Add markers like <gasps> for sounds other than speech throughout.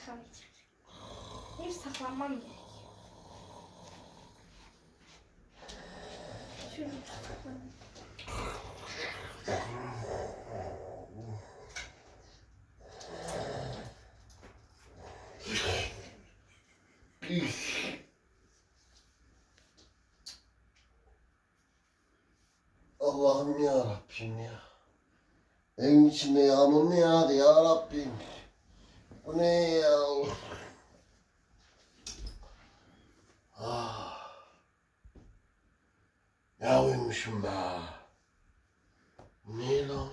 çıkamayacak. Hep saklanmam gerek. Allah'ım ya Rabbim ya. Evin içinde yağmur mu yağdı ya Rabbim? Bu ne ya? Ah. Ya uyumuşum be. Ne lan?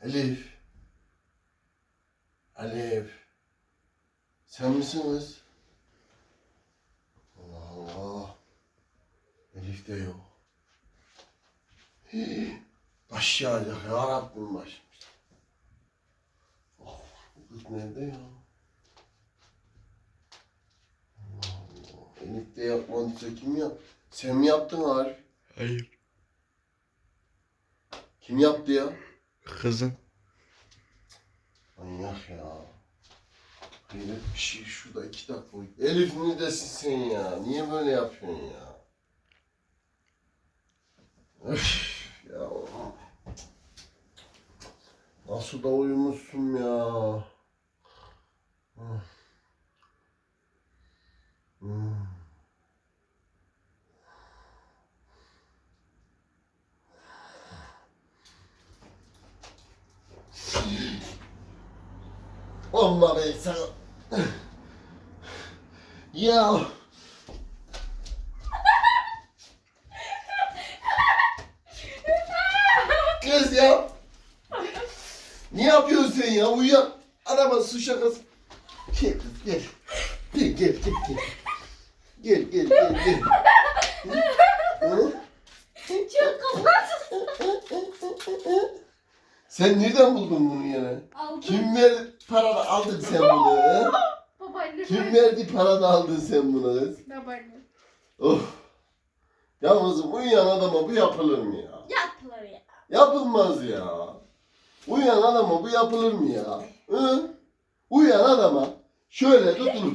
Elif. Elif. Sen misin kız? Allah Allah. Elif de yok. Hii, <gasps> Baş yağacak ya. Nerede ya? Allah Allah. Elif de yapmadıysa kim yap? Sen mi yaptın Arif? Hayır. Kim yaptı ya? Kızın. Manyak ya. Hayret bir şey şurada iki dakika. Elif neredesin sen ya? Niye böyle yapıyorsun ya? Öf ya. Nasıl da uyumuşsun ya? Olma be sana. Ya. Kız ya. Ne yapıyorsun sen ya? Uyuyan. Araba su şakası. Gel kız gel. Gel gel gel gel. Gel gel gel gel. Hı? Hı? Çok kapat. Sen nereden buldun bunu yine? Aldım. Kim ver paranı <laughs> aldın sen bunu? Babaanne. Kim verdi paranı aldın sen bunu kız? Babaanne. Of. Yalnız uyuyan adama bu yapılır mı ya? Yaptılar ya. Yapılmaz ya. Uyuyan adama bu yapılır mı ya? Hı? Uyuyan adama şöyle tutulur.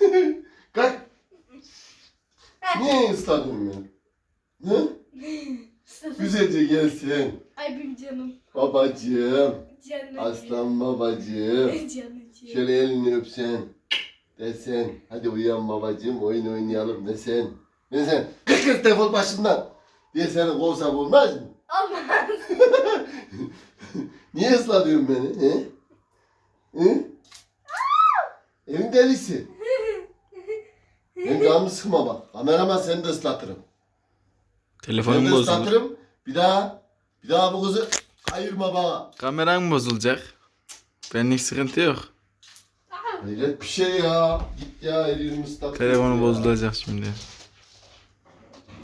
<laughs> Kalk. Niye ısladın beni? Hı? <laughs> Güzelce gelsin. Ay benim canım. Babacığım. Canım. Aslan babacığım. Canım. Şöyle elini öpsen. Desen. Hadi uyan babacığım oyun oynayalım desen. Desen. Kık kız defol başından. Diye seni kovsam olmaz mı? Olmaz. <laughs> Niye ıslatıyorsun beni? He? He? Evin delisi. Benim canımı sıkma bak. Kameraman seni de ıslatırım. Seni Telefonum de bozulur. ıslatırım. Bir daha, bir daha bu kızı kayırma bana. Kameran bozulacak. Benlik sıkıntı yok. Hayret bir şey ya. Git ya elini ıslat. Telefonu bozulacak şimdi.